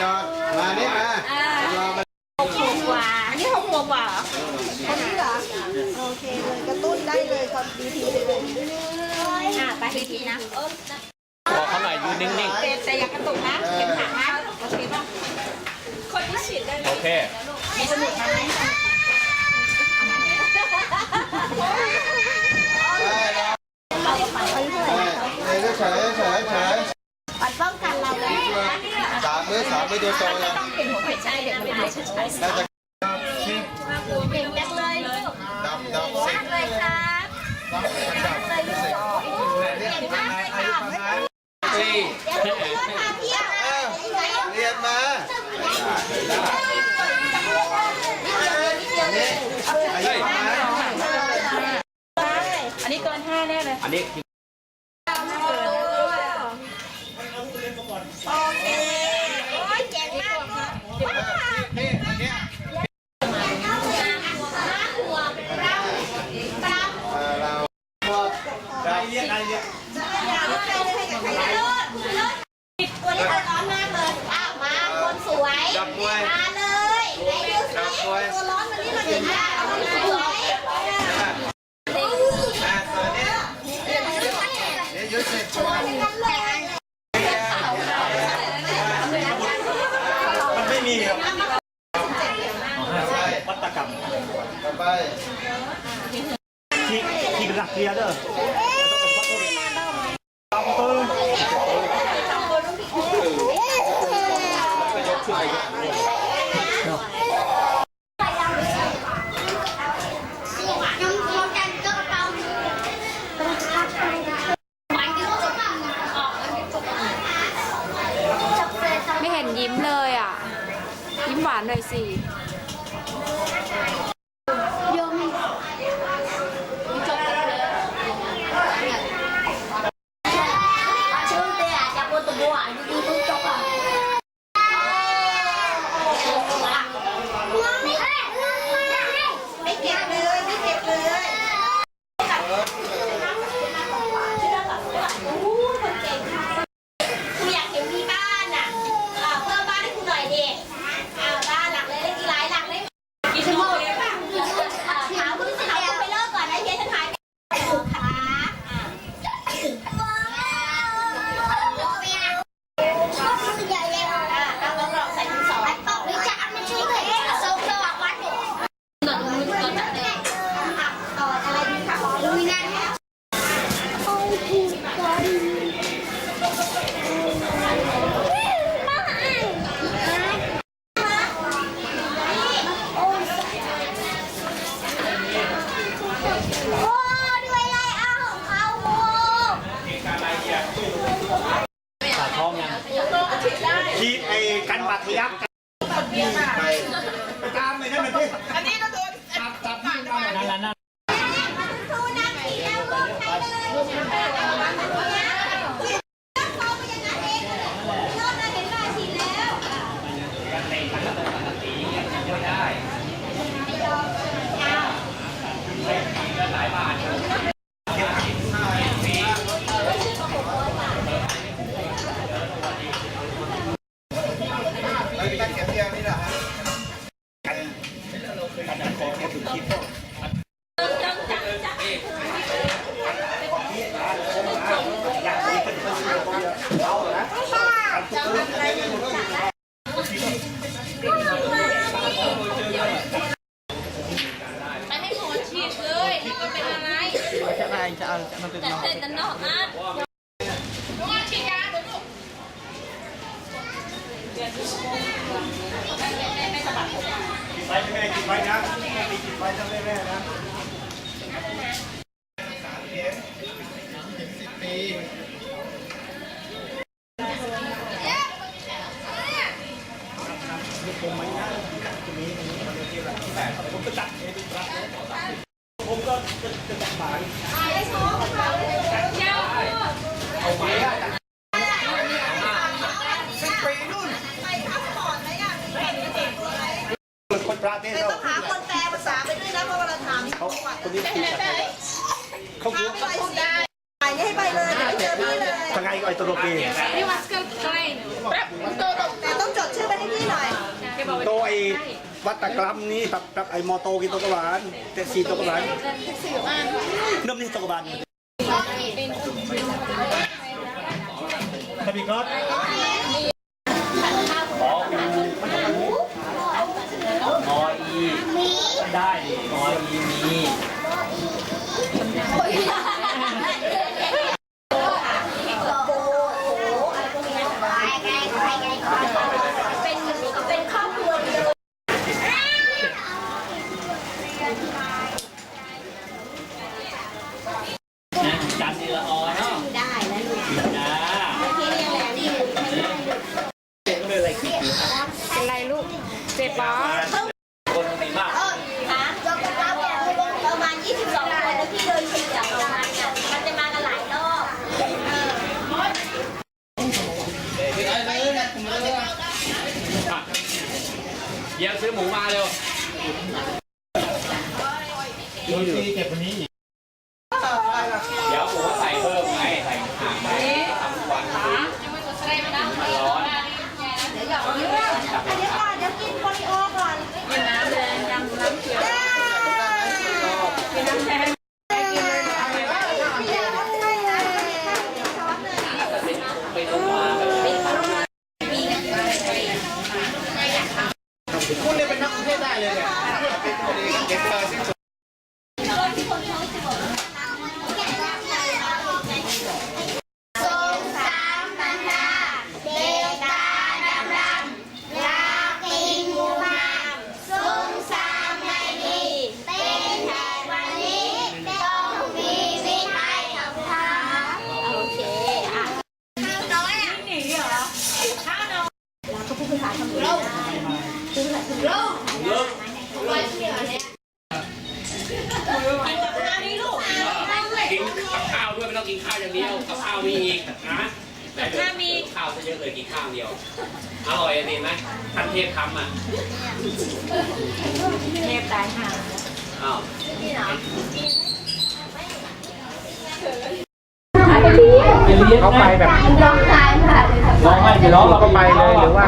จอดมานี่มาลองมาหกขวบกว่าอันนี้หกขวบกว่าเหรอคนนี้เหรอโอเคเลยกระตุ้นได้เลยครับดีทีเลยอะไปทีทีนะเออบอกเขาหน่อยยืนนิ่งแต่แต่อย่ากระตุกนะเข็มขัดนะโอเคป่ะคนที่ฉีดได้ๆโอเค มีสมุดไหม ได้แล้วเลยเฉยเฉยเฉย ปัดป้องกันเราเลย สามมือสามมือตัวโตยังต้องเป็นหัวใจเด็กไม่ได้ใช่ใช่น่าจะเก่งจังเลยลูกดำดำสิบเลยครับเลยลูกเก่งมากเลยค่ะเดี๋ยวลูกไปรถพาเที่ยวเรียนมานี่อายุประมาณอันนี้เกินห้าแน่เลยอันนี้ ได้เรียกได้เรียกตัวนี้ร้อนมากเลยอ้าวมาคนสวย มาเลยไหนดูสิตัวร้อนวันนี้มันอย่างนี้ว หลักเคลียร์เด้อเอาปืนไม่เห็นยิ้มเลยอะ ยิ้มหวานหน่อยสิ ไม่เก็บเลยไม่เก็บเลยกูอยากเห็นมีบ้านอะอ่าเพิ่มบ้านให้กูหน่อยดิอ่าบ้านหลังเลยเล็กกี่หลายหลังเลยกี่ชั่วโมงเลยป่ะอ่าถามคุณสิถามคุณไปเลิกก่อนนะเฮียฉันหายไปถูกขาอ่าอ่าเอาลองลองใส่ถุงสองต่อไปจะเอามาช่วยเลยส่งระหว่างวัดอยู่ต่อต่ออะไรดีคะลุยนั่น โอ้ด้วยไรเอาของเขาโอ้ สาท้องยัง ที่ไอ้กันบาดทะ ยักไปตามเลยนั่นมันพี่นั่นนั่นนั่น สู้นักขี่แล้วลูกใครเลยลูกเขาไปอย่างนั้นเองเริ่มแล้วเห็นว่าฉีดแล้ว ไปตั้งเก็บเที่ยวนี่แหละฮะ ไปให้หมอฉีดเลยถ้ามันเป็นอะไร จะอะไรจะเอาจะมันเป็นนอก เสร็จแล้วเนาะนะลูกฉีดยาเดี๋ยวลูก ไปแม่กินไปนะแม่กินไปทั้งแม่แม่นะปีผมไม่นะจะมีตรงนี้มันจะที่ละแต่ผมก็จัดเองครับผมก็จะจะจัดหมายเอาไปอะสิบปีนู่นคนปราเทศเรา หาคนแปลภาษาไปด้วยนะ เพราะว่าเราถาม เขาคนนี้คือเขาคือ ไปสิไปนี่ให้ไปเลย เดี๋ยวเจอพี่เลย ทางไงก็ไอ้ตัวโรเกแต่ต้องจดชื่อไปให้พี่หน่อยโตไอ้วัดตะกรัมนี่ครับกับไอ้มอโตกินโตกบาลแต่สีโตกบาลเริ่มนี่โตกบาลครับพี่ก๊อต ขออูมออีได้ดิมออีมี เป็นเป็นครอบครัวเดียว นะจันนีละออเนาะ ได้แล้วลูก จ้า ที่นี่แหละนี่ เป็นอะไรคิดอยู่ เป็นไรลูก เจ็บปะ คนมีมาก คะประมาณ 22 คนแล้วที่เดินเฉียบประมาณเนี่ยมันจะมากันหลายรอบ อะเดี๋ยวซื้อหมูมาเร็ว เก็บวันนี้อีกเดี๋ยวผมว่าใส่เพิ่มไงใส่ห่างไปทำทุกวันมันร้อนเดี๋ยวก่อนเดี๋ยวกินโปลิโอก่อนกินน้ำแดงน้ำเขียวกินน้ำแดงกินเลยเอาเลยว่าพี่ยาต้องให้นะช้อนเลไปลงมาแบบคุณเนี่ยเป็นนักเทศได้เลยเนี่ยเป็นคนเด็กเธอสิ้น กินกับข้าวนี่ลูกกินกับข้าวด้วยไม่ต้องกินข้าวอย่างเดียวกับข้าวมีอีกนะแต่ข้าวมีข้าวซะเยอะเลยกินข้าวเดียวอร่อยดีไหมท่านเทพทำอะเทพตายห่าอ้าวนี่เนาะเขาไปแบบร้องตายค่ะร้องให้ไปร้องเราก็ไปเลยหรือว่า